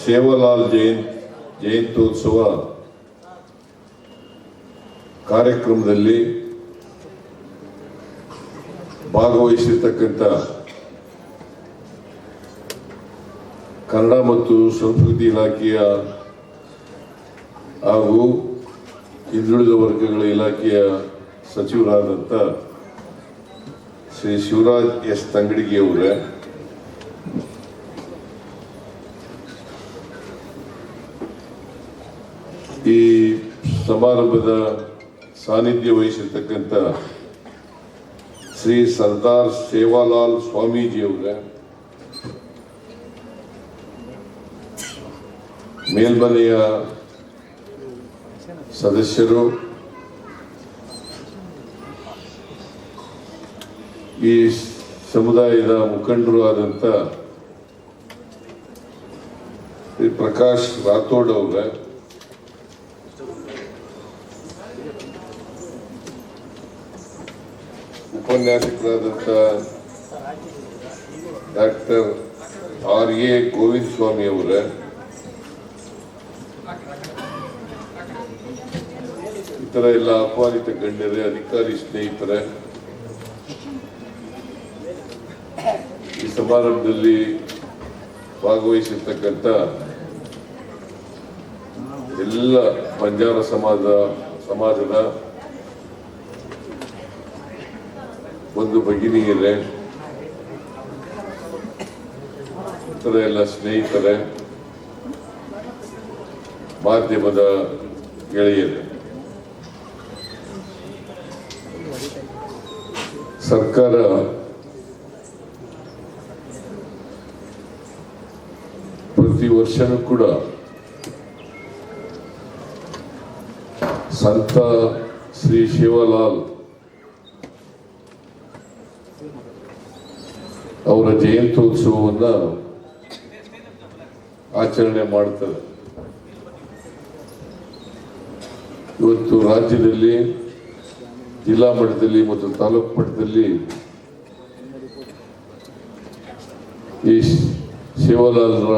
ಸೇವಲಾಲ್ ಜಯಂತ್ ಜಯಂತ್ಯೋತ್ಸವ ಕಾರ್ಯಕ್ರಮದಲ್ಲಿ ಭಾಗವಹಿಸಿರ್ತಕ್ಕಂಥ ಕನ್ನಡ ಮತ್ತು ಸಂಸ್ಕೃತಿ ಇಲಾಖೆಯ ಹಾಗೂ ಹಿಂದುಳಿದ ವರ್ಗಗಳ ಇಲಾಖೆಯ ಸಚಿವರಾದಂಥ ಶ್ರೀ ಶಿವರಾಜ್ ಎಸ್ ತಂಗಡಿಗೆ ಅವರೇ ಈ ಸಮಾರಂಭದ ಸಾನ್ನಿಧ್ಯ ವಹಿಸಿರ್ತಕ್ಕಂಥ ಶ್ರೀ ಸರ್ದಾರ್ ಸೇವಾಲಾಲ್ ಸ್ವಾಮೀಜಿಯವರ, ಮೇಲ್ಮನೆಯ ಸದಸ್ಯರು, ಈ ಸಮುದಾಯದ ಮುಖಂಡರು ಆದಂಥ ಪ್ರಕಾಶ್ ರಾಥೋಡ್ ಅವರ ಉಪನ್ಯಾಸಕರಾದಂಥ doctor R A Govinda Swamy ಅವರ ಇತರ ಎಲ್ಲ ಅಪಾರಿತ ಗಣ್ಯರೇ, ಅಧಿಕಾರಿ ಸ್ನೇಹಿತರೆ, ಈ ಸಮಾರಂಭದಲ್ಲಿ ಭಾಗವಹಿಸಿರ್ತಕ್ಕಂಥ ಎಲ್ಲ ಬಂಜಾರ ಸಮಾಜ, ಸಮಾಜದ ಒಂದು ಭಗಿನಿಯರೇ ಇತರ ಎಲ್ಲ ಸ್ನೇಹಿತರೆ ಮಾಧ್ಯಮದ ಗೆಳೆಯರೇ. ಸರ್ಕಾರ ಪ್ರತಿ ವರ್ಷನೂ ಕೂಡ ಸಂತ ಶ್ರೀ ಶಿವಲಾಲ್ ಅವರ ಜಯಂತ್ಯೋತ್ಸವವನ್ನ ಆಚರಣೆ ಮಾಡ್ತಾರೆ. ಇವತ್ತು ರಾಜ್ಯದಲ್ಲಿ, ಜಿಲ್ಲಾ ಮಟ್ಟದಲ್ಲಿ ಮತ್ತು ತಾಲೂಕು ಮಟ್ಟದಲ್ಲಿ ಈ ಶಿವಲಾಲ್ರ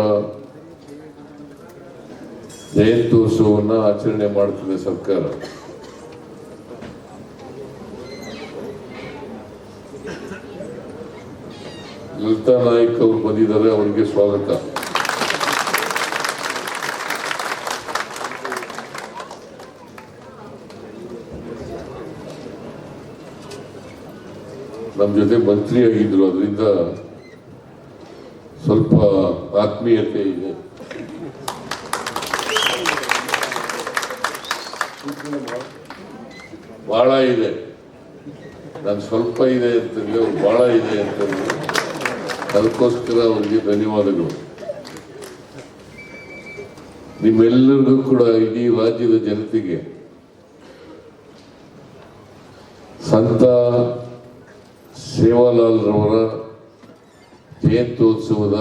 ಜಯಂತ್ಯೋತ್ಸವವನ್ನು ಆಚರಣೆ ಮಾಡ್ತದೆ ಸರ್ಕಾರ. ಲಲಿತಾ ನಾಯಕ್ ಅವರು ಬಂದಿದ್ದಾರೆ, ಅವರಿಗೆ ಸ್ವಾಗತ. ನಮ್ಮ ಜೊತೆ ಮಂತ್ರಿ ಆಗಿದ್ರು, ಅದರಿಂದ ಸ್ವಲ್ಪ ಆತ್ಮೀಯತೆ ಇದೆ. ಬಹಳ ಇದೆ. ನಾನು ಸ್ವಲ್ಪ ಇದೆ ಅಂತಂದ್ರೆ ಬಹಳ ಇದೆ ಅಂತಂದ್ರೆ ಅದಕ್ಕೋಸ್ಕರ ಅವರಿಗೆ ಧನ್ಯವಾದಗಳು. ನಿಮ್ಮೆಲ್ಲರಿಗೂ ಕೂಡ ಇಡೀ ರಾಜ್ಯದ ಜನತೆಗೆ ಸಂತ ಸೇವಾಲಾಲ್ ರವರ ಜಯಂತ್ಯೋತ್ಸವದ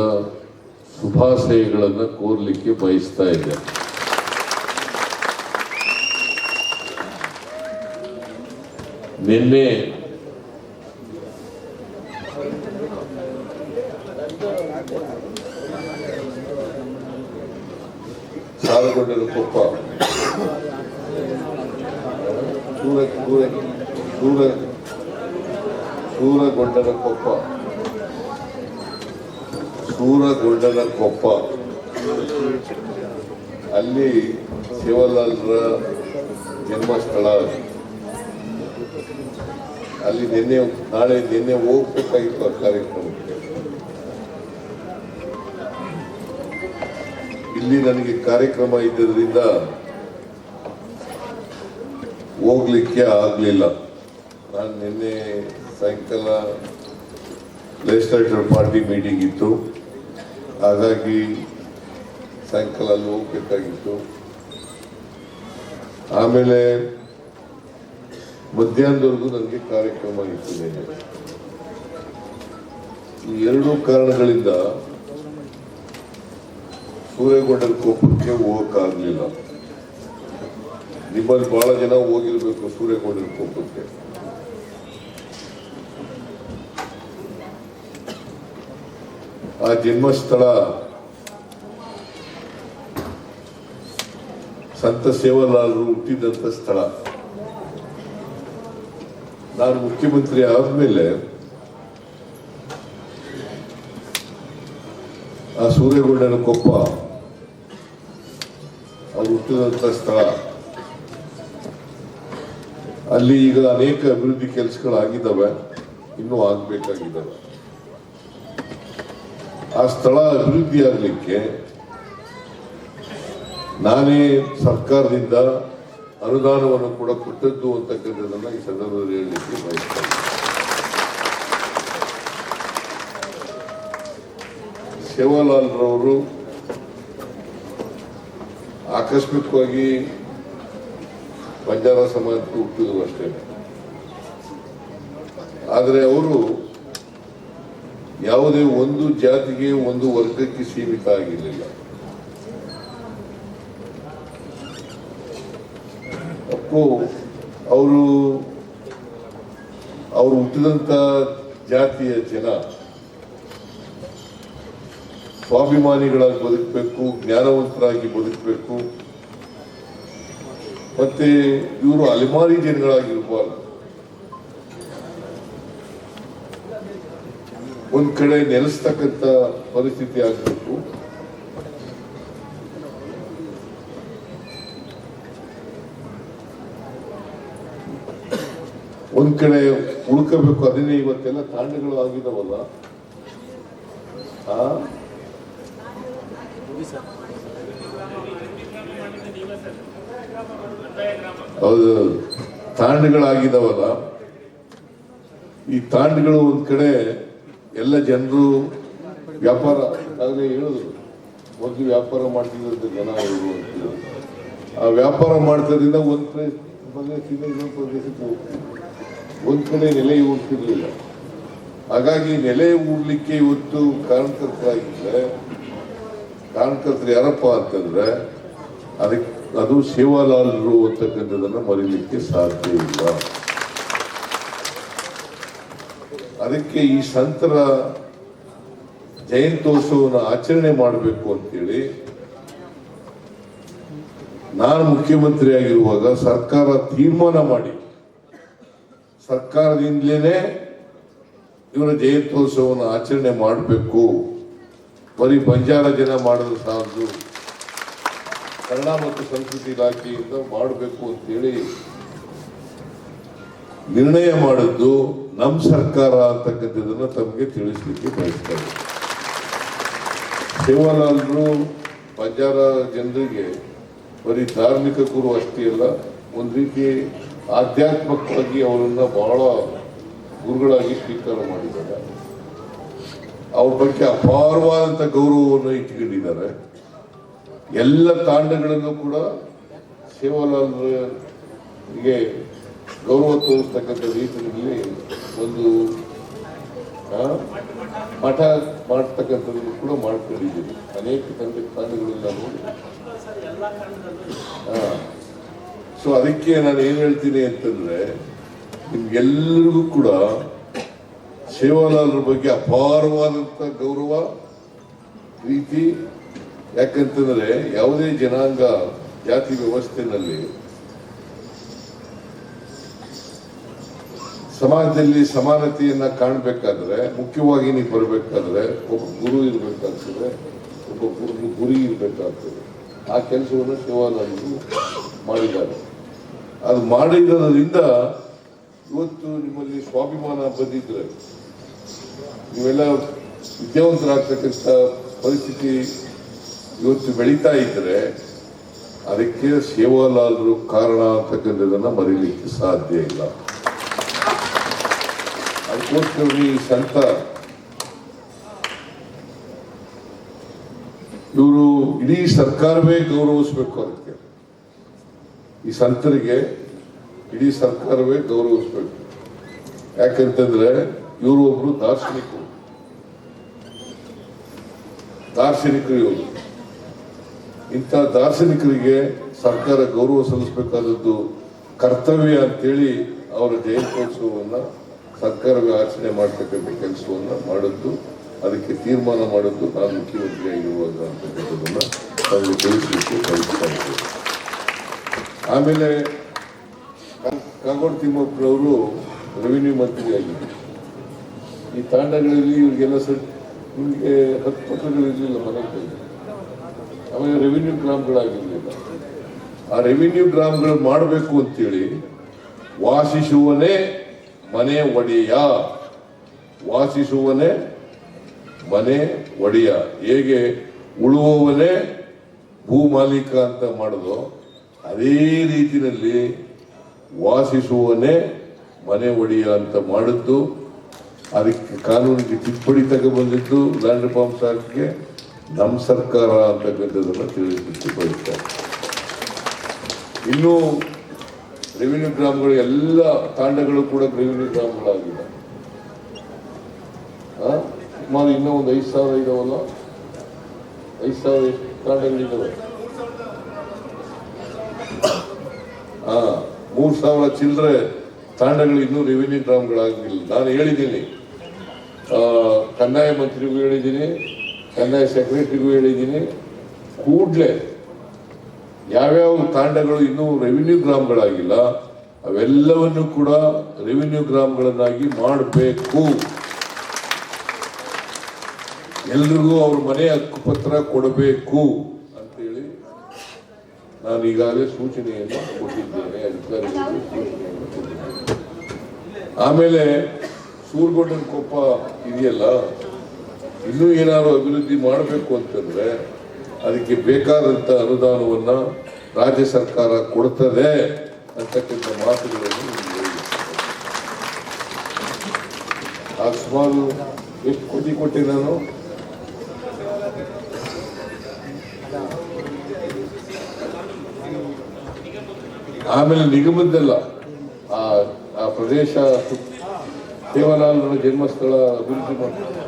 ಶುಭಾಶಯಗಳನ್ನು ಕೋರ್ಲಿಕ್ಕೆ ಬಯಸ್ತಾ ಇದ್ದೆ. ನಿನ್ನೆ ಕೊಪ್ಪ ಸೂರ ಸೂರ ಸೂರ ಸೂರಗೊಂಡನ ಕೊಪ್ಪ ಸೂರಗೊಂಡನ ಕೊಪ್ಪ ಅಲ್ಲಿ ಶಿವಲಾಲ್ರ ಜನ್ಮಸ್ಥಳ. ಅಲ್ಲಿ ನಿನ್ನೆ, ನಾಳೆ ನಿನ್ನೆ ಹೋಗ್ಬೇಕಾಗಿತ್ತು ಆ ಇಲ್ಲಿ ನನಗೆ ಕಾರ್ಯಕ್ರಮ ಇದ್ದರಿಂದ ಹೋಗ್ಲಿಕ್ಕೆ ಆಗಲಿಲ್ಲ. ನಾನು ನಿನ್ನೆ ಸಾಯಂಕಾಲ ಲೆಜಿಸ್ಲೇಟರ್ ಪಾರ್ಟಿ ಮೀಟಿಂಗ್ ಇತ್ತು. ಹಾಗಾಗಿ ಸಾಯಂಕಾಲ ಅಲ್ಲಿ ಹೋಗ್ಬೇಕಾಗಿತ್ತು. ಆಮೇಲೆ ಮಧ್ಯಾಹ್ನದವರೆಗೂ ನನಗೆ ಕಾರ್ಯಕ್ರಮ ಇತ್ತು ಎರಡು ಈ ಎರಡೂ ಕಾರಣಗಳಿಂದ ಸೂರ್ಯಗೊಂಡನ ಕೋಪಕ್ಕೆ ಹೋಗೋಕ್ಕಾಗಲಿಲ್ಲ. ನಿಮ್ಮಲ್ಲಿ ಬಹಳ ಜನ ಹೋಗಿರ್ಬೇಕು ಸೂರ್ಯಗೊಂಡನ ಕೋಪಕ್ಕೆ. ಆ ಜನ್ಮಸ್ಥಳ ಸಂತ ಸೇವಲಾಲರು ಹುಟ್ಟಿದಂತ ಸ್ಥಳ. ನಾನು ಮುಖ್ಯಮಂತ್ರಿ ಆದ್ಮೇಲೆ ಆ ಸೂರ್ಯಗೊಂಡನ ಕೊಪ್ಪ ಅವ್ರು ಹುಟ್ಟಿದಂತ ಸ್ಥಳ. ಅಲ್ಲಿ ಈಗ ಅನೇಕ ಅಭಿವೃದ್ಧಿ ಕೆಲಸಗಳಾಗಿದ್ದಾವೆ, ಇನ್ನೂ ಆಗ್ಬೇಕಾಗಿದ್ದಾವೆ. ಆ ಸ್ಥಳ ಅಭಿವೃದ್ಧಿ ಆಗಲಿಕ್ಕೆ ನಾನೇ ಸರ್ಕಾರದಿಂದ ಅನುದಾನವನ್ನು ಕೂಡ ಕೊಟ್ಟದ್ದು ಅಂತಕ್ಕಂಥದ್ದನ್ನು ಈ ಸಂದರ್ಭದಲ್ಲಿ ಹೇಳಲಿಕ್ಕೆ ಬಯಸ್ತೇನೆ. ಸೇವಾಲಾಲ್ ರವರು ಆಕಸ್ಮಿಕವಾಗಿ ಬಂಜಾರ ಸಮಾಜಕ್ಕೆ ಹುಟ್ಟಿದ್ರು ಅಷ್ಟೇ. ಆದರೆ ಅವರು ಯಾವುದೇ ಒಂದು ಜಾತಿಗೆ ಒಂದು ವರ್ಗಕ್ಕೆ ಸೀಮಿತ ಆಗಿರಲಿಲ್ಲ. ಅಪ್ಪು, ಅವರು ಅವರು ಹುಟ್ಟಿದಂತ ಜಾತಿಯ ಜನ ಸ್ವಾಭಿಮಾನಿಗಳಾಗಿ ಬದುಕಬೇಕು, ಜ್ಞಾನವಂತರಾಗಿ ಬದುಕಬೇಕು. ಮತ್ತೆ ಇವರು ಅಲೆಮಾರಿ ಜನಗಳಾಗಿರ್ಬಾರ್ದು. ಒಂದ್ ಕಡೆ ನೆಲೆಸ್ತಕ್ಕಂಥ ಪರಿಸ್ಥಿತಿ ಆಗಬೇಕು. ಒಂದ್ ಕಡೆ ಉಳ್ಕೋಬೇಕು ಅದನ್ನೇ ಇವತ್ತೆಲ್ಲ ತಾಂಡಗಳು ಆಗಿದವಲ್ಲ ಆ? ಹೌದು ತಾಂಡಗಳಾಗಿದ್ದಾವಲ್ಲ ಈ ತಾಂಡಗಳು ಒಂದ್ ಕಡೆ ಎಲ್ಲ ಜನರು ವ್ಯಾಪಾರ ಆಗಲೇ ಹೇಳಿದ್ರು ಮೊದಲು ವ್ಯಾಪಾರ ಮಾಡ್ತಿದ್ದಂತ ಜನ ಆ ವ್ಯಾಪಾರ ಮಾಡ್ತದ್ರಿಂದ ಒಂದ್ ಪ್ರದೇಶ ಪ್ರದೇಶದಿಂದ ಇನ್ನೊಂದು ಪ್ರದೇಶಕ್ಕೆ. ಒಂದ್ ಕಡೆ ನೆಲೆ ಹೋಗ್ತಿರ್ಲಿಲ್ಲ ಹಾಗಾಗಿ ನೆಲೆ ಉಡ್ಲಿಕ್ಕೆ ಇವತ್ತು ಕಾರಣಕರ್ತರಾಗಿದ್ರೆ ಕಾರಣಕರ್ತರು ಯಾರಪ್ಪ ಅಂತಂದ್ರೆ ಅದಕ್ಕೆ ಅದು ಸೇವಾಲಾಲರು ಅಂತಕ್ಕಂಥದ್ದನ್ನ ಮರೀಲಿಕ್ಕೆ ಸಾಧ್ಯ ಇಲ್ಲ. ಅದಕ್ಕೆ ಈ ಸಂತರ ಜಯಂತ್ಯೋತ್ಸವನ ಆಚರಣೆ ಮಾಡಬೇಕು ಅಂತೇಳಿ ನಾನು ಮುಖ್ಯಮಂತ್ರಿ ಆಗಿರುವಾಗ ಸರ್ಕಾರ ತೀರ್ಮಾನ ಮಾಡಿ. ಸರ್ಕಾರದಿಂದಲೇ ಇವರ ಜಯಂತ್ಯೋತ್ಸವವನ್ನು ಆಚರಣೆ ಮಾಡಬೇಕು. ಬರೀ ಬಂಜಾರ ಜನ ಮಾಡಲು ಕನ್ನಡ ಮತ್ತು ಸಂಸ್ಕೃತಿ ಇಲಾಖೆಯಿಂದ ಮಾಡಬೇಕು ಅಂತೇಳಿ ನಿರ್ಣಯ ಮಾಡಿದ್ದು ನಮ್ಮ ಸರ್ಕಾರ ಅಂತಕ್ಕಂಥದ್ದನ್ನು ತಮಗೆ ತಿಳಿಸ್ಲಿಕ್ಕೆ ಬಯಸ್ತಾರೆ ಸೇವಾಲಾಲರು ಬಂಜಾರ ಜನರಿಗೆ ಬರೀ ಧಾರ್ಮಿಕ ಗುರು ಅಷ್ಟೇ ಅಲ್ಲ, ಒಂದು ರೀತಿ ಆಧ್ಯಾತ್ಮಿಕವಾಗಿ ಅವರನ್ನ ಬಹಳ ಗುರುಗಳಾಗಿ ಸ್ವೀಕಾರ ಮಾಡಿದ್ದಾರೆ. ಅವ್ರ ಬಗ್ಗೆ ಅಪಾರವಾದಂತ ಗೌರವವನ್ನು ಇಟ್ಕೊಂಡಿದ್ದಾರೆ ಎಲ್ಲ ತಾಂಡಗಳನ್ನು ಕೂಡ ಸೇವಾಲಾಲ್ರಿಗೆ ಗೌರವ ತೋರಿಸ್ತಕ್ಕಂಥ ರೀತಿಯಲ್ಲಿ ಒಂದು ಮಠ ಮಾಡ್ತಕ್ಕಂಥದ್ದನ್ನು ಕೂಡ ಮಾಡ್ಕೊಂಡಿದ್ದೀವಿ. ಅನೇಕ ತಂಡ, ತಾಂಡಗಳೆಲ್ಲ ನೋಡಿ. ಸೊ ಅದಕ್ಕೆ ನಾನು ಏನು ಹೇಳ್ತೀನಿ ಅಂತಂದ್ರೆ ನಿಮ್ಗೆಲ್ಲರಿಗೂ ಕೂಡ ಸೇವಾಲಾಲರ ಬಗ್ಗೆ ಅಪಾರವಾದಂತ ಗೌರವ, ಪ್ರೀತಿ, ಯಾಕಂತಂದರೆ ಯಾವುದೇ ಜನಾಂಗ ಜಾತಿ ವ್ಯವಸ್ಥೆನಲ್ಲಿ ಸಮಾಜದಲ್ಲಿ ಸಮಾನತೆಯನ್ನ ಕಾಣಬೇಕಾದ್ರೆ, ಮುಖ್ಯವಾಗಿ ನೀವು ಬರಬೇಕಾದ್ರೆ ಒಬ್ಬ ಗುರು ಇರ್ಬೇಕಾಗ್ತದೆ, ಒಬ್ಬ ಗುರು ಗುರಿ ಇರಬೇಕಾಗ್ತದೆ. ಆ ಕೆಲಸವನ್ನು ಶಿವಾನಂದರು ಮಾಡಿದ್ದಾರೆ. ಅದು ಮಾಡಿದ್ದರಿಂದ ಇವತ್ತು ನಿಮ್ಮಲ್ಲಿ ಸ್ವಾಭಿಮಾನ ಬಂದಿದ್ರೆ ನೀವೆಲ್ಲ ವಿದ್ಯಾವಂತರಾಗ್ತಕ್ಕಂಥ ಪರಿಸ್ಥಿತಿ ಇವತ್ತು ಬೆಳೀತಾ ಇದ್ರೆ ಅದಕ್ಕೆ ಸೇವಾಲಾಲರು ಕಾರಣ ಅಂತಕ್ಕಂಥದ್ದನ್ನು ಮರೀಲಿಕ್ಕೆ ಸಾಧ್ಯ ಇಲ್ಲ. ಅದಕ್ಕೋಸ್ಕರ ಈ ಸಂತ ಇವರು ಇಡೀ ಸರ್ಕಾರವೇ ಗೌರವಿಸ್ಬೇಕು ಅದಕ್ಕೆ. ಈ ಸಂತರಿಗೆ ಇಡೀ ಸರ್ಕಾರವೇ ಗೌರವಿಸ್ಬೇಕು. ಯಾಕಂತಂದ್ರೆ ಇವರು ಒಬ್ರು ದಾರ್ಶನಿಕರು. ದಾರ್ಶನಿಕರು ಇವರು. ಇಂಥ ದಾರ್ಶನಿಕರಿಗೆ ಸರ್ಕಾರ ಗೌರವ ಸಲ್ಲಿಸಬೇಕಾದದ್ದು ಕರ್ತವ್ಯ ಅಂತೇಳಿ ಅವರ ಜಯಂತ್ಯೋತ್ಸವವನ್ನು ಸರ್ಕಾರವೇ ಆಚರಣೆ ಮಾಡ್ತಕ್ಕಂಥ ಕೆಲಸವನ್ನು ಮಾಡಿದ್ದು, ಅದಕ್ಕೆ ತೀರ್ಮಾನ ಮಾಡಿದ್ದು ನಾನು ಮುಖ್ಯಮಂತ್ರಿಯಾಗಿರುವಾಗ ಅಂತಕ್ಕಂಥದ್ದನ್ನು ತಮಗೆ ತಿಳಿಸಲಿಕ್ಕೆ ಬಯಸ್ತಾ ಇದ್ದೇನೆ ಆಮೇಲೆ ಕಾಗೋಡು ತಿಮ್ಮಪ್ಪನವರು ರೆವಿನ್ಯೂ ಮಂತ್ರಿ ಆಗಿದ್ದರು ಈ ತಾಂಡಗಳಲ್ಲಿ ಇವರಿಗೆಲ್ಲ ಸರ್, ಇವರಿಗೆ ಹತ್ತು ಪತ್ರಗಳು ಇರಲಿಲ್ಲ ಮನೆ ಆಮೇಲೆ ರೆವಿನ್ಯೂ ಗ್ರಾಮ್ಗಳಾಗಿರಲಿಲ್ಲ. ಆ ರೆವಿನ್ಯೂ ಗ್ರಾಮ್ಗಳು ಮಾಡಬೇಕು ಅಂತೇಳಿ ವಾಸಿಸುವನೇ ಮನೆ ಒಡೆಯ. ವಾಸಿಸುವನೇ ಮನೆ ಒಡೆಯ. ಹೇಗೆ ಉಳುವವನೇ ಭೂ ಮಾಲೀಕ ಅಂತ ಮಾಡೋದು ಅದೇ ರೀತಿಯಲ್ಲಿ ವಾಸಿಸುವನೇ ಮನೆ ಒಡೆಯ ಅಂತ ಮಾಡಿದ್ದು. ಅದಕ್ಕೆ ಕಾನೂನಿಗೆ ತಿದ್ದುಪಡಿ ತಗೊಬಂದಿದ್ದು ಲ್ಯಾಂಡ್ ರಿಫಾರ್ಮ್ಸ್ ಆಕ್ಟ್ಗೆ ನಮ್ಮ ಸರ್ಕಾರ ಅಂತಕ್ಕಂಥದ್ದನ್ನು ತಿಳಿದುಕೊಳ್ಳುತ್ತಾರೆ ಇನ್ನು ರೆವಿನ್ಯೂ ಗ್ರಾಮಗಳು ಎಲ್ಲ ತಾಂಡಗಳು ಕೂಡ ರೆವಿನ್ಯೂ ಗ್ರಾಮಗಳಾಗಿಲ್ಲ? ಸುಮಾರು ಇನ್ನೂ ಒಂದು ಐದು ಸಾವಿರ ಇದಾವಲ್ಲ? ಐದು ಸಾವಿರ ಎಷ್ಟು ತಾಂಡಗಳಿದ್ದಾವೆ ಹಾ ಮೂರು ಸಾವಿರ ಚಿಲ್ಲರೆ ತಾಂಡಗಳು ಇನ್ನೂ ರೆವಿನ್ಯೂ ಗ್ರಾಮಗಳಾಗಿಲ್ಲ. ನಾನು ಹೇಳಿದ್ದೀನಿ. ಕಂದಾಯ ಮಂತ್ರಿಗೂ ಹೇಳಿದ್ದೀನಿ ಕಂದಾಯ ಸೆಕ್ರೆಟರಿಗೂ ಹೇಳಿದ್ದೀನಿ. ಕೂಡಲೇ ಯಾವ್ಯಾವ ತಾಂಡಗಳು ಇನ್ನೂ ರೆವಿನ್ಯೂ ಗ್ರಾಮ್ಗಳಾಗಿಲ್ಲ, ಅವೆಲ್ಲವನ್ನು ಕೂಡ ರೆವಿನ್ಯೂ ಗ್ರಾಮ್ಗಳನ್ನಾಗಿ ಮಾಡಬೇಕು. ಎಲ್ರಿಗೂ ಅವ್ರ ಮನೆ ಹಕ್ಕುಪತ್ರ ಕೊಡಬೇಕು ಅಂತೇಳಿ ನಾನು ಈಗಾಗಲೇ ಸೂಚನೆಯನ್ನು ಕೊಟ್ಟಿದ್ದೇನೆ ಅಧಿಕಾರಿಗಳು ಆಮೇಲೆ ಸೂರ್ಗೊಂಡನ ಕೊಪ್ಪ ಇದೆಯಲ್ಲ? ಇನ್ನೂ ಏನಾದರೂ ಅಭಿವೃದ್ಧಿ ಮಾಡಬೇಕು ಅಂತಂದ್ರೆ ಅದಕ್ಕೆ ಬೇಕಾದಂಥ ಅನುದಾನವನ್ನು ರಾಜ್ಯ ಸರ್ಕಾರ ಕೊಡ್ತದೆ ಅಂತಕ್ಕಂಥ ಮಾತುಗಳನ್ನು ಆ ಸುಮಾರು ಎಷ್ಟು ಕೋಟಿ ಕೊಟ್ಟೆ ನಾನು? ಆಮೇಲೆ ನಿಗಮದ್ದೆಲ್ಲ. ಆ ಪ್ರದೇಶ ಸು- ದೇವಲಾಲನ ಜನ್ಮಸ್ಥಳ ಅಭಿವೃದ್ಧಿ ಮಾಡ್ತಾರೆ.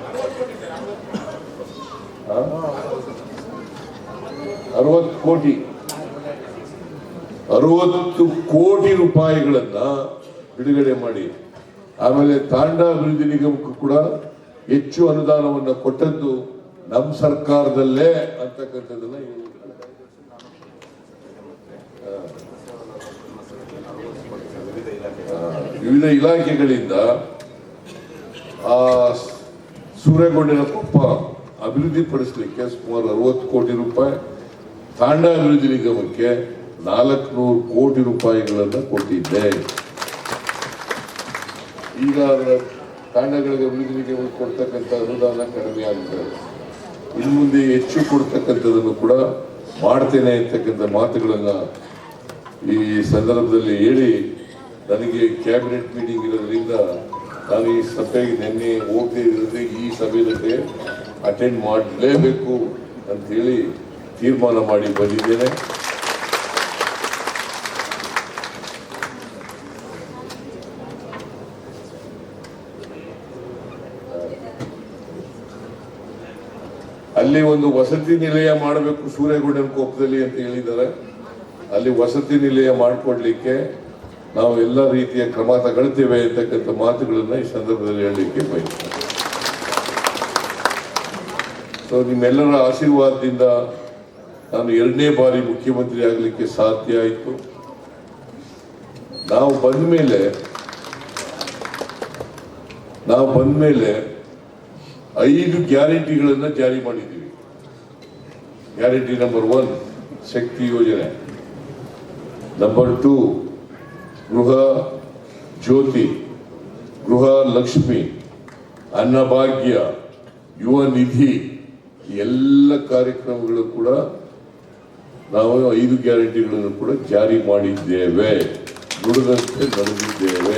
ಅರವತ್ತು ಕೋಟಿ. ಅರವತ್ತು ಕೋಟಿ ರೂಪಾಯಿಗಳನ್ನ ಬಿಡುಗಡೆ ಮಾಡಿ. ಆಮೇಲೆ ತಾಂಡ ಅಭಿವೃದ್ಧಿ ನಿಗಮಕ್ಕೂ ಕೂಡ ಹೆಚ್ಚು ಅನುದಾನವನ್ನ ಕೊಟ್ಟದ್ದು ನಮ್ಮ ಸರ್ಕಾರದಲ್ಲೇ ಅಂತಕ್ಕಂಥದ್ದನ್ನ ವಿವಿಧ ಇಲಾಖೆಗಳಿಂದ ಆ ಸೂರ್ಯಗೊಂಡಿನ ಕೊಪ್ಪ ಅಭಿವೃದ್ಧಿಪಡಿಸಲಿಕ್ಕೆ ಸುಮಾರು ಅರವತ್ತು ಕೋಟಿ ರೂಪಾಯಿ ತಾಂಡ ಅಭಿವೃದ್ಧಿ ನಿಗಮಕ್ಕೆ ನಾಲ್ಕುನೂರು ಕೋಟಿ ರೂಪಾಯಿಗಳನ್ನು ಕೊಟ್ಟಿದ್ದೆ. ಈಗ ತಾಂಡಗಳಿಗೆ ಅಭಿವೃದ್ಧಿ ನಿಗಮಕ್ಕೆ ಕೊಡ್ತಕ್ಕಂಥ ಅನುದಾನ ಕಡಿಮೆ ಆಗುತ್ತೆ ಇನ್ನು ಮುಂದೆ ಹೆಚ್ಚು ಕೊಡ್ತಕ್ಕಂಥದ್ದನ್ನು ಕೂಡ ಮಾಡ್ತೇನೆ ಅಂತಕ್ಕಂಥ ಮಾತುಗಳನ್ನು ಈ ಸಂದರ್ಭದಲ್ಲಿ ಹೇಳಿ, ನನಗೆ ಕ್ಯಾಬಿನೆಟ್ ಮೀಟಿಂಗ್ ಇರೋದ್ರಿಂದ ನಾನು ಈ ಸಭೆಗೆ ನಿನ್ನೆ ಹೋಗದೆ ಈ ಈ ಜೊತೆ ಅಟೆಂಡ್ ಮಾಡಲೇಬೇಕು ಅಂತ ಹೇಳಿ ತೀರ್ಮಾನ ಮಾಡಿ ಬಂದಿದ್ದೇನೆ. ಅಲ್ಲಿ ಒಂದು ವಸತಿ ನಿಲಯ ಮಾಡಬೇಕು ಸೂರ್ಯಗೊಂಡನ ಕೋಪದಲ್ಲಿ ಅಂತ ಹೇಳಿದ್ದಾರೆ. ಅಲ್ಲಿ ವಸತಿ ನಿಲಯ ಮಾಡಿಕೊಡ್ಲಿಕ್ಕೆ ನಾವು ಎಲ್ಲ ರೀತಿಯ ಕ್ರಮ ತಗೊಳ್ತೇವೆ ಅಂತಕ್ಕಂಥ ಮಾತುಗಳನ್ನು ಈ ಸಂದರ್ಭದಲ್ಲಿ ಹೇಳಲಿಕ್ಕೆ ಬಯಸ್ತೇನೆ. ಸೊ ನಿಮ್ಮೆಲ್ಲರ ಆಶೀರ್ವಾದದಿಂದ ನಾನು ಎರಡನೇ ಬಾರಿ ಮುಖ್ಯಮಂತ್ರಿ ಆಗಲಿಕ್ಕೆ ಸಾಧ್ಯ ಆಯಿತು. ನಾವು ಬಂದ ಮೇಲೆ ನಾವು ಬಂದ ಮೇಲೆ ಐದು ಗ್ಯಾರಂಟಿಗಳನ್ನು ಜಾರಿ ಮಾಡಿದ್ದೀವಿ. ಗ್ಯಾರಂಟಿ ನಂಬರ್ ಒನ್ ಶಕ್ತಿ ಯೋಜನೆ. ನಂಬರ್ ಟೂ ಗೃಹ ಜ್ಯೋತಿ, ಗೃಹ ಲಕ್ಷ್ಮಿ ಅನ್ನಭಾಗ್ಯ ಯುವ ನಿಧಿ ಎಲ್ಲ ಕಾರ್ಯಕ್ರಮಗಳು ಕೂಡ ನಾವು ಐದು ಗ್ಯಾರಂಟಿಗಳನ್ನು ಕೂಡ ಜಾರಿ ಮಾಡಿದ್ದೇವೆ, ದುಡಿದಂತೆ ನಡೆದಿದ್ದೇವೆ.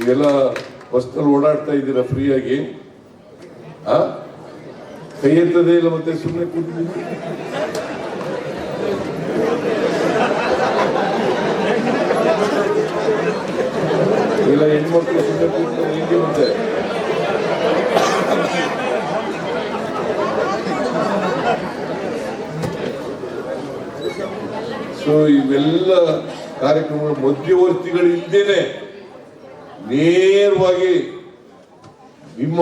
ಈಗೆಲ್ಲ ಬಸ್ನಲ್ಲಿ ಓಡಾಡ್ತಾ ಇದ್ದೀರಾ ಫ್ರೀಯಾಗಿ? ಆ? ಕೈ ಎತ್ತದೇ ಇಲ್ಲ ಮತ್ತೆ ಸುಮ್ಮನೆ ಕೂತಿದ್ದೀನಿ ಇಲ್ಲ ಹೆಣ್ಮಕ್ಳು ಸುಮ್ಮನೆ ಕೂತು ಹಿಂಗೆ ಮುಂದೆ ಸೊ ಇವೆಲ್ಲ ಕಾರ್ಯಕ್ರಮಗಳು ಮಧ್ಯವರ್ತಿಗಳು ನೇರವಾಗಿ ನಿಮ್ಮ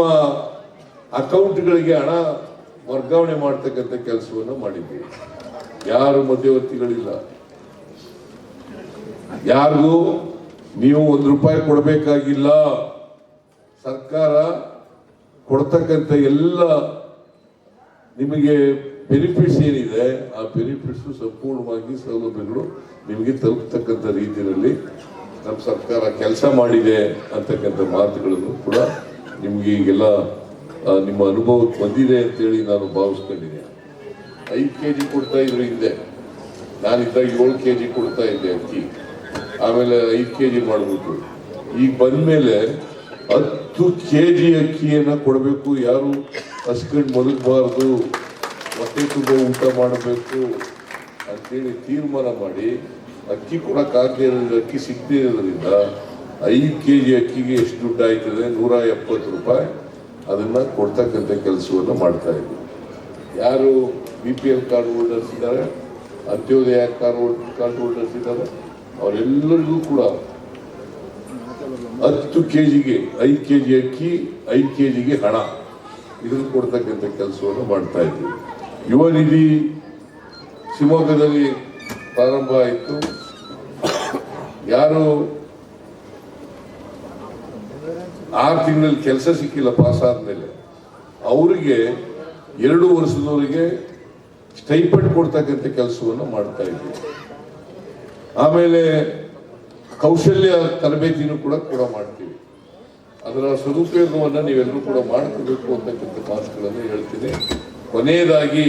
ಅಕೌಂಟ್ಗಳಿಗೆ ಹಣ ವರ್ಗಾವಣೆ ಮಾಡ್ತಕ್ಕಂಥ ಕೆಲಸವನ್ನು ಮಾಡಿದ್ದೀವಿ. ಯಾರು ಮಧ್ಯವರ್ತಿಗಳಿಲ್ಲ? ಯಾರಿಗೂ ನೀವು ಒಂದು ರೂಪಾಯಿ ಕೊಡಬೇಕಾಗಿಲ್ಲ. ಸರ್ಕಾರ ಕೊಡ್ತಕ್ಕಂಥ ಎಲ್ಲ ನಿಮಗೆ ಬೆನಿಫಿಟ್ಸ್ ಏನಿದೆ, ಆ ಬೆನಿಫಿಟ್ಸ್ ಸಂಪೂರ್ಣವಾಗಿ ಸೌಲಭ್ಯಗಳು ನಿಮಗೆ ತಲುಪತಕ್ಕಂಥ ರೀತಿಯಲ್ಲಿ ನಮ್ಮ ಸರ್ಕಾರ ಕೆಲಸ ಮಾಡಿದೆ ಅಂತಕ್ಕಂಥ ಮಾತುಗಳನ್ನು ಕೂಡ ನಿಮಗೆ ಈಗೆಲ್ಲ ನಿಮ್ಮ ಅನುಭವಕ್ಕೆ ಬಂದಿದೆ ಅಂತೇಳಿ ನಾನು ಭಾವಿಸ್ಕೊಂಡಿದ್ದೆ ಐದು ಕೆ ಜಿ ಕೊಡ್ತಾ ಇದ್ರು ಹಿಂದೆ. ನಾನಿದ್ದಾಗ ಏಳು ಕೆ ಜಿ ಕೊಡ್ತಾ ಇದ್ದೆ ಅಕ್ಕಿ. ಆಮೇಲೆ ಐದು ಕೆ ಜಿ ಮಾಡಿಬಿಟ್ರು. ಈಗ ಬಂದ್ಮೇಲೆ ಹತ್ತು ಕೆ ಜಿ ಅಕ್ಕಿಯನ್ನು ಕೊಡಬೇಕು ಯಾರು? ಹಸ್ಕೊಂಡು ಮಲಗಬಾರ್ದು. ಮತ್ತೆ ತುಂಬ ಊಟ ಮಾಡಬೇಕು ಅಂತೇಳಿ ತೀರ್ಮಾನ ಮಾಡಿ ಅಕ್ಕಿ ಕೊಡೋಕ್ಕಾಗದೇ ಇರೋದ್ರಿಂದ, ಅಕ್ಕಿ ಸಿಗದೇ ಇರೋದ್ರಿಂದ ಐದು ಕೆ ಜಿ ಅಕ್ಕಿಗೆ ಎಷ್ಟು ದುಡ್ಡು ಆಯ್ತದೆ? ನೂರ ಎಪ್ಪತ್ತು ರೂಪಾಯಿ ಅದನ್ನ ಕೊಡ್ತಕ್ಕಂಥ ಕೆಲಸವನ್ನು ಮಾಡ್ತಾ ಇದ್ದೀವಿ ಯಾರು B P L card holders ಇದ್ದಾರೆ? ಅಂತ್ಯೋದಯ ಕಾರ್ಡ್ ಕಾರ್ಡ್ ಹೋಲ್ಡರ್ಸ್ ಇದ್ದಾರೆ? ಅವರೆಲ್ಲರಿಗೂ ಕೂಡ ಹತ್ತು ಕೆ ಜಿಗೆ ಐದು ಕೆ ಜಿ ಅಕ್ಕಿ, ಐದು ಕೆ ಜಿಗೆ ಹಣ. ಇದನ್ನು ಕೊಡ್ತಕ್ಕಂಥ ಕೆಲಸವನ್ನು ಮಾಡ್ತಾ ಇದ್ದೀವಿ. ಯುವ ನಿಧಿ ಶಿವಮೊಗ್ಗದಲ್ಲಿ ಪ್ರಾರಂಭ ಆಯಿತು. ಯಾರು ಆರು ತಿಂಗಳಲ್ಲಿ ಕೆಲಸ ಸಿಕ್ಕಿಲ್ಲ ಪಾಸ್ ಆದ್ಮೇಲೆ. ಅವರಿಗೆ ಎರಡು ವರ್ಷದವರಿಗೆ ಸ್ಟೈಪಂಡ್ ಕೊಡ್ತಕ್ಕಂಥ ಕೆಲಸವನ್ನು ಮಾಡ್ತಾ ಇದ್ದೀವಿ. ಆಮೇಲೆ ಕೌಶಲ್ಯ ತರಬೇತಿನೂ ಕೂಡ ಕೂಡ ಮಾಡ್ತೀವಿ. ಅದರ ಸದುಪಯೋಗವನ್ನು ನೀವೆಲ್ಲರೂ ಕೂಡ ಮಾಡ್ಕೋಬೇಕು ಅಂತಕ್ಕಂಥ ಮಾತುಗಳನ್ನು ಹೇಳ್ತೀನಿ. ಕೊನೆಯದಾಗಿ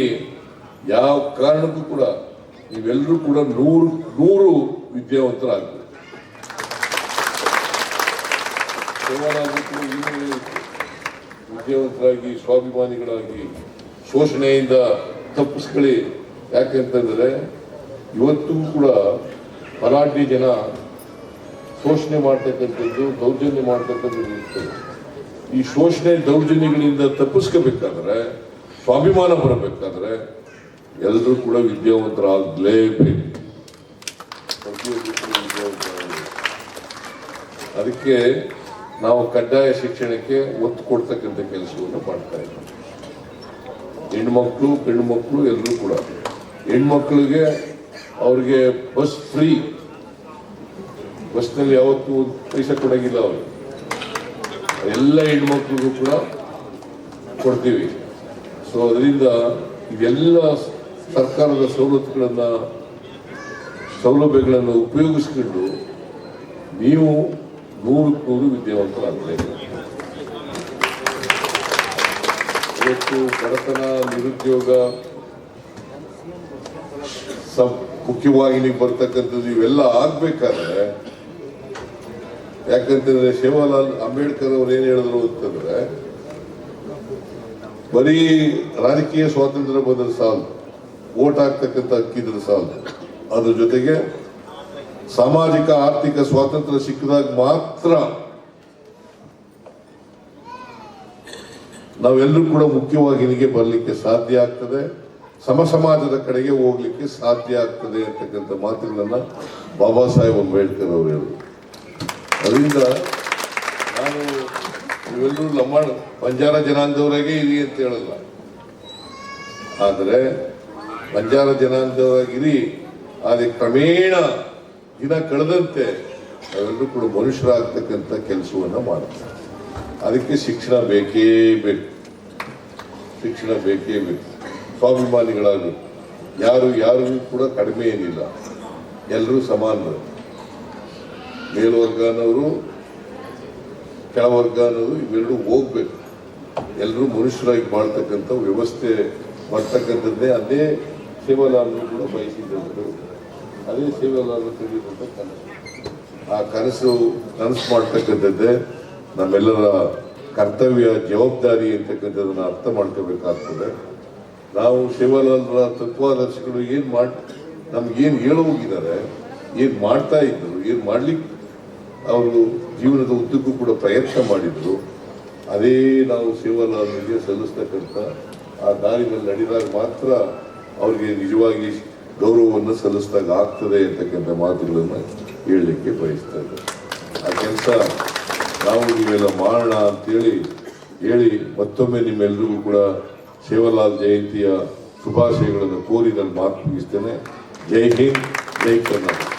ಯಾವ ಕಾರಣಕ್ಕೂ ಕೂಡ ನೀವೆಲ್ಲರೂ ಕೂಡ ನೂರು ನೂರು ವಿದ್ಯಾವಂತರಾಗಬೇಕು. ವಿದ್ಯಾವಂತರಾಗಿ, ಸ್ವಾಭಿಮಾನಿಗಳಾಗಿ, ಶೋಷಣೆಯಿಂದ ತಪ್ಪಿಸ್ಕೊಳ್ಳಿ. ಯಾಕೆಂತಂದರೆ ಇವತ್ತೂ ಕೂಡ ಮರಾಠಿ ಜನ ಶೋಷಣೆ ಮಾಡ್ತಕ್ಕಂಥದ್ದು, ದೌರ್ಜನ್ಯ ಮಾಡ್ತಕ್ಕಂಥದ್ದು ಇರ್ತದೆ. ಈ ಶೋಷಣೆ ದೌರ್ಜನ್ಯಗಳಿಂದ ತಪ್ಪಿಸ್ಕೋಬೇಕಾದ್ರೆ, ಸ್ವಾಭಿಮಾನ ಬರಬೇಕಾದ್ರೆ ಎಲ್ಲರೂ ಕೂಡ ವಿದ್ಯಾವಂತರಾಗಲೇಬೇಕು ಅದಕ್ಕೆ ನಾವು ಕಡ್ಡಾಯ ಶಿಕ್ಷಣಕ್ಕೆ ಒತ್ತು ಕೊಡ್ತಕ್ಕಂಥ ಕೆಲಸವನ್ನು ಮಾಡ್ತಾ ಇದ್ದೀವಿ. ಹೆಣ್ಮಕ್ಳು ಹೆಣ್ಣು ಮಕ್ಕಳು ಎಲ್ಲರೂ ಕೂಡ. ಹೆಣ್ಮಕ್ಳಿಗೆ ಅವ್ರಿಗೆ ಬಸ್ ಫ್ರೀ. ಬಸ್ನಲ್ಲಿ ಯಾವತ್ತೂ ಪೈಸೆ ಕೊಡಂಗಿಲ್ಲ ಅವರು ಎಲ್ಲ ಹೆಣ್ಮಕ್ಳಿಗೂ ಕೂಡ ಕೊಡ್ತೀವಿ. ಸೊ ಅದರಿಂದ ಇವೆಲ್ಲ ಸರ್ಕಾರದ ಸವಲತ್ತುಗಳನ್ನು, ಸೌಲಭ್ಯಗಳನ್ನು ಉಪಯೋಗಿಸ್ಕೊಂಡು ನೀವು ನೂರಕ್ಕೆ ನೂರು ವಿದ್ಯಾವಂತರಾಗಬೇಕು. ಇವತ್ತು ಬಡತನ, ನಿರುದ್ಯೋಗ, ಸಬ್ ಮುಖ್ಯವಾಹಿನಿಗೆ ಬರ್ತಕ್ಕಂಥದ್ದು ಇವೆಲ್ಲ ಆಗ್ಬೇಕಾದ್ರೆ, ಯಾಕಂತಂದ್ರೆ ಶಿವಲಾಲ್ ಅಂಬೇಡ್ಕರ್ ಅವ್ರು ಏನ್ ಹೇಳಿದ್ರು ಅಂತಂದ್ರೆ, ಬರೀ ರಾಜಕೀಯ ಸ್ವಾತಂತ್ರ್ಯ ಬಂದ್ರೆ ಸಾಲು ಓಟ್ ಆಗ್ತಕ್ಕಂಥ ಅಕ್ಕಿದ್ರೆ ಸಾಲು. ಅದ್ರ ಜೊತೆಗೆ ಸಾಮಾಜಿಕ, ಆರ್ಥಿಕ ಸ್ವಾತಂತ್ರ್ಯ ಸಿಕ್ಕಿದಾಗ ಮಾತ್ರ ನಾವೆಲ್ಲರೂ ಕೂಡ ಮುಖ್ಯವಾಹಿನಿಗೆ ಬರಲಿಕ್ಕೆ ಸಾಧ್ಯ ಆಗ್ತದೆ. ಸಮ ಸಮಾಜದ ಕಡೆಗೆ ಹೋಗ್ಲಿಕ್ಕೆ ಸಾಧ್ಯ ಆಗ್ತದೆ ಅಂತಕ್ಕಂಥ ಮಾತುಗಳನ್ನ ಬಾಬಾ ಸಾಹೇಬ್ ಅಂಬೇಡ್ಕರ್ ಅವರು ಹೇಳಿದ್ರು. ಅದರಿಂದ ನಾನು ಇವೆಲ್ಲರೂ ಲಂಬಾಣ ಬಂಜಾರ ಜನಾಂಗದವರಾಗೆ ಇರಿ ಅಂತ ಹೇಳಲ್ಲ. ಆದರೆ ಬಂಜಾರ ಜನಾಂಗದವರಾಗಿರಿ, ಆದರೆ ಕ್ರಮೇಣ ದಿನ ಕಳೆದಂತೆ ಅವೆಲ್ಲರೂ ಕೂಡ ಮನುಷ್ಯರಾಗ್ತಕ್ಕಂಥ ಕೆಲಸವನ್ನ ಮಾಡ್ತಾರೆ ಅದಕ್ಕೆ ಶಿಕ್ಷಣ ಬೇಕೇ ಬೇಕು. ಶಿಕ್ಷಣ ಬೇಕೇ ಬೇಕು. ಸ್ವಾಭಿಮಾನಿಗಳಾಗಬೇಕು ಯಾರು ಯಾರಿಗೂ ಕೂಡ ಕಡಿಮೆ ಏನಿಲ್ಲ. ಎಲ್ಲರೂ ಸಮಾನರು. ಮೇಲ್ವರ್ಗ ಅನ್ನೋರು ಕೆಳವರ್ಗ ಅನ್ನೋದು ಇವೆರಡು ಹೋಗ್ಬೇಕು. ಎಲ್ಲರೂ ಮನುಷ್ಯರಾಗಿ ಮಾಡ್ತಕ್ಕಂಥ ವ್ಯವಸ್ಥೆ ಮಾಡ್ತಕ್ಕಂಥದ್ದೇ ಅದೇ ಸೇವಾಲಾಲರು ಕೂಡ ಬಯಸಿದ್ದರು ಅದೇ ಸೇವಾಲಾಲರು ತಿಳಿಯುವಂಥ ಕನಸು. ಆ ಕನಸು ಕನಸು ಮಾಡ್ತಕ್ಕಂಥದ್ದೇ ನಮ್ಮೆಲ್ಲರ ಕರ್ತವ್ಯ, ಜವಾಬ್ದಾರಿ ಅಂತಕ್ಕಂಥದ್ದನ್ನು ಅರ್ಥ ಮಾಡ್ಕೋಬೇಕಾಗ್ತದೆ. ನಾವು ಸೇವಾಲಾಲರ ತತ್ವಾದರ್ಶಗಳು ಏನು ಮಾಡಿ ನಮ್ಗೇನು ಹೇಳೋ ಹೋಗಿದ್ದಾರೆ, ಏನು ಮಾಡ್ತಾ ಇದ್ರು, ಏನು ಮಾಡ್ಲಿಕ್ಕೆ ಅವರು ಜೀವನದ ಉದ್ದಕ್ಕೂ ಕೂಡ ಪ್ರಯತ್ನ ಮಾಡಿದ್ರು. ಅದೇ ನಾವು ಸೇವಾಲಾಲರಿಗೆ ಸಲ್ಲಿಸ್ತಕ್ಕಂಥ ಆ ದಾರಿನಲ್ಲಿ ನಡೆದಾಗ ಮಾತ್ರ ಅವರಿಗೆ ನಿಜವಾಗಿ ಗೌರವವನ್ನು ಸಲ್ಲಿಸಿದಾಗ ಆಗ್ತದೆ ಅಂತಕ್ಕಂಥ ಮಾತುಗಳನ್ನು ಹೇಳಲಿಕ್ಕೆ ಬಯಸ್ತಾ ಇದ್ದಾರೆ ಆ ಕೆಲಸ ನಾವು ನೀವೆಲ್ಲ ಮಾಡೋಣ ಅಂತೇಳಿ ಹೇಳಿ ಮತ್ತೊಮ್ಮೆ ನಿಮ್ಮೆಲ್ಲರಿಗೂ ಕೂಡ ಸೇವಾಲಾಲ್ ಜಯಂತಿಯ ಶುಭಾಶಯಗಳನ್ನು ಕೋರಿದಲ್ಲಿ ಮಾತು ಮುಗಿಸ್ತೇನೆ. ಜೈ ಹಿಂದ್ ಜೈ ಕರ್ನಾಟಕ.